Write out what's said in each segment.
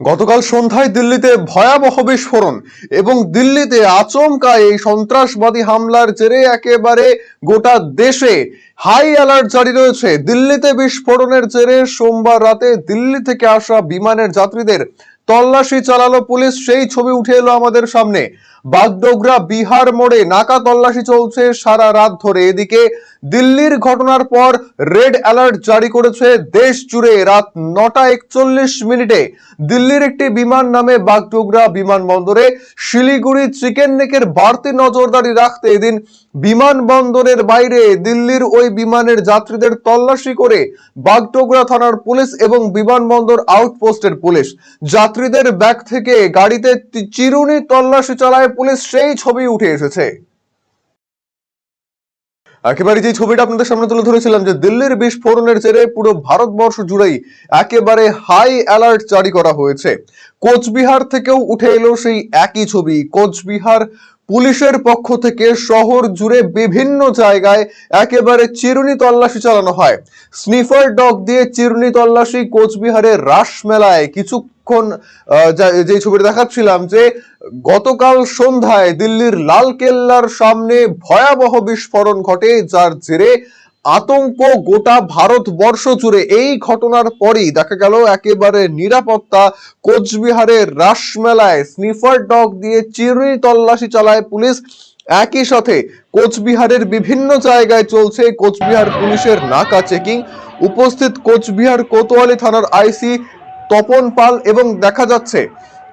গতকাল সন্ধ্যায় দিল্লিতে ভয়াবহ বিস্ফোরণ এবং দিল্লিতে আচমকা এই সন্ত্রাসবাদী হামলার জেরে একেবারে গোটা দেশে হাই অ্যালার্ট জারি রয়েছে। দিল্লিতে বিস্ফোরণের জেরে সোমবার রাতে দিল্লি থেকে আসা বিমানের যাত্রীদের তল্লাশি চালালো পুলিশ। সেই ছবি উঠে এলো আমাদের সামনে। বাগডোগরা, বিহার মোড়ে নাকা তল্লাশি চলছে সারা রাত ধরে। এদিকে দিল্লির ঘটনার পর রেড অ্যালার্ট জারি করেছে দেশ জুড়ে। রাত নটা একচল্লিশ মিনিটে দিল্লির একটি বিমান নামে বাগডোগরা বিমানবন্দরে শিলিগুড়ি চিকেন নেকের বাড়তি নজরদারি রাখতে এদিন বিমানবন্দরের বাইরে দিল্লির ওই বিমানের যাত্রীদের তল্লাশি করে বাগডোগরা থানার পুলিশ এবং বিমানবন্দর আউটপোস্টের পুলিশ। যাত্রীদের ব্যাগ থেকে গাড়িতে চিরুনি তল্লাশি চালায় পুলিশ সেই ছবি উঠে এসেছে। একেবারে যে ছবিটা আপনাদের সামনে তুলে ধরেছিলাম যে দিল্লির বিস্ফোরণের জেরে পুরো ভারতবর্ষ জুড়েই একেবারে হাই অ্যালার্ট জারি করা হয়েছে। কোচবিহার থেকেও উঠে এলো সেই একই ছবি। কোচবিহার পুলিশের পক্ষ থেকে শহর জুড়ে বিভিন্ন জায়গায় একেবারে চিরুনি তল্লাশি চালানো হয়। স্নিফার ডগ দিয়ে চিরুনি তল্লাশি কোচবিহারের রাস মেলায় যা- যে ছবিটা দেখাচ্ছিলাম যে গতকাল সন্ধ্যায় দিল্লির লাল কেল্লার সামনে ভয়াবহ বিস্ফোরণ ঘটে, যার জেরে আতঙ্ক গোটা ভারতবর্ষ জুড়ে। এই ঘটনার পরই দেখা গেল একেবারে নিরাপত্তা, কোচবিহারের রাসমেলায় স্নিফার ডগ দিয়ে চিরুনি তল্লাশি চালায় পুলিশ। একই সাথে কোচবিহারের বিভিন্ন জায়গায় চলছে কোচবিহার পুলিশের নাকা চেকিং। উপস্থিত কোচবিহার কোতোয়ালি থানার আইসি তপন পাল এবং দেখা যাচ্ছে,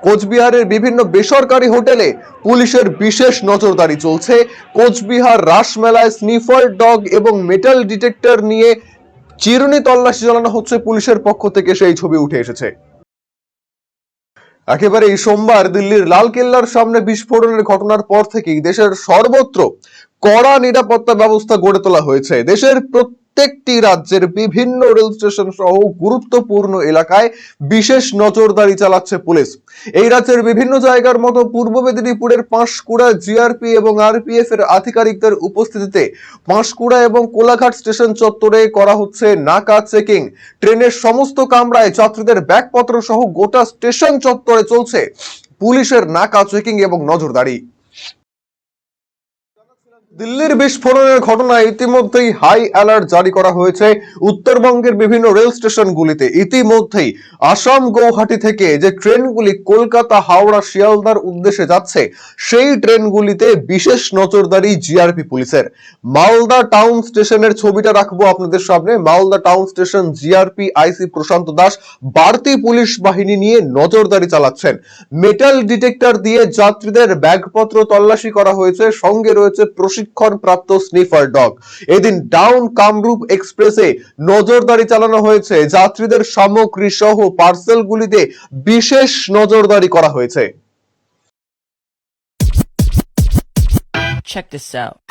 কোচবিহারের বিভিন্ন বেসরকারি হোটেলে পুলিশের বিশেষ নজরদারি চলছে। কোচবিহার রাসমেলায় স্নিফার ডগ এবং মেটাল ডিটেক্টর নিয়ে চিরুনি তল্লাশি চালানো হচ্ছে পুলিশের পক্ষ থেকে, সেই ছবি উঠে এসেছে। একেবারে এই সোমবার দিল্লির লাল কেল্লার সামনে বিস্ফোরণের ঘটনার পর থেকেই দেশের সর্বত্র কড়া নিরাপত্তা ব্যবস্থা গড়ে তোলা হয়েছে। দেশের প্রত্যেকটি রাজ্যের বিভিন্ন রেল স্টেশন সহ গুরুত্বপূর্ণ এলাকায় বিশেষ নজরদারি চালাচ্ছে পুলিশ। এই রাজ্যের বিভিন্ন জায়গার মতো পূর্ব মেদিনীপুরের পাঁশকুড়া জিআরপি এবং আরপিএফ এর আধিকারিকদের উপস্থিতিতে পাঁশকুড়া এবং কোলাঘাট স্টেশন চত্বরে করা হচ্ছে নাকা চেকিং। ট্রেনের সমস্ত কামরায় যাত্রীদের ব্যাগপত্র সহ গোটা স্টেশন চত্বরে চলছে পুলিশের নাকা চেকিং এবং নজরদারি। দিল্লির বিস্ফোরণের ঘটনায় ইতিমধ্যেই হাই অ্যালার্ট জারি করা হয়েছে। উত্তরবঙ্গের বিভিন্ন রেল স্টেশনগুলিতে ইতিমধ্যেই আসাম গৌহাটি থেকে যে ট্রেনগুলি কলকাতা, হাওড়া, শিয়ালদার উদ্দেশ্যে যাচ্ছে, সেই ট্রেনগুলিতে বিশেষ নজরদারি জিআরপি পুলিশের। মালদা টাউন স্টেশনের ছবিটা রাখব আপনাদের সামনে। Malda town station GRP IC Prashanta Das বাড়তি পুলিশ বাহিনী নিয়ে নজরদারি চালাচ্ছেন। মেটাল ডিটেক্টর দিয়ে যাত্রীদের ব্যাগপত্র তল্লাশি করা হয়েছে। সঙ্গে রয়েছে প্রশিক্ষণ প্রাপ্ত স্নিফার ডগ। এদিন ডাউন কামরূপ এক্সপ্রেসে নজরদারি চালানো হয়েছে। যাত্রীদের সামগ্রী সহ পার্সেলগুলিতে বিশেষ নজরদারি করা হয়েছে। Check this out.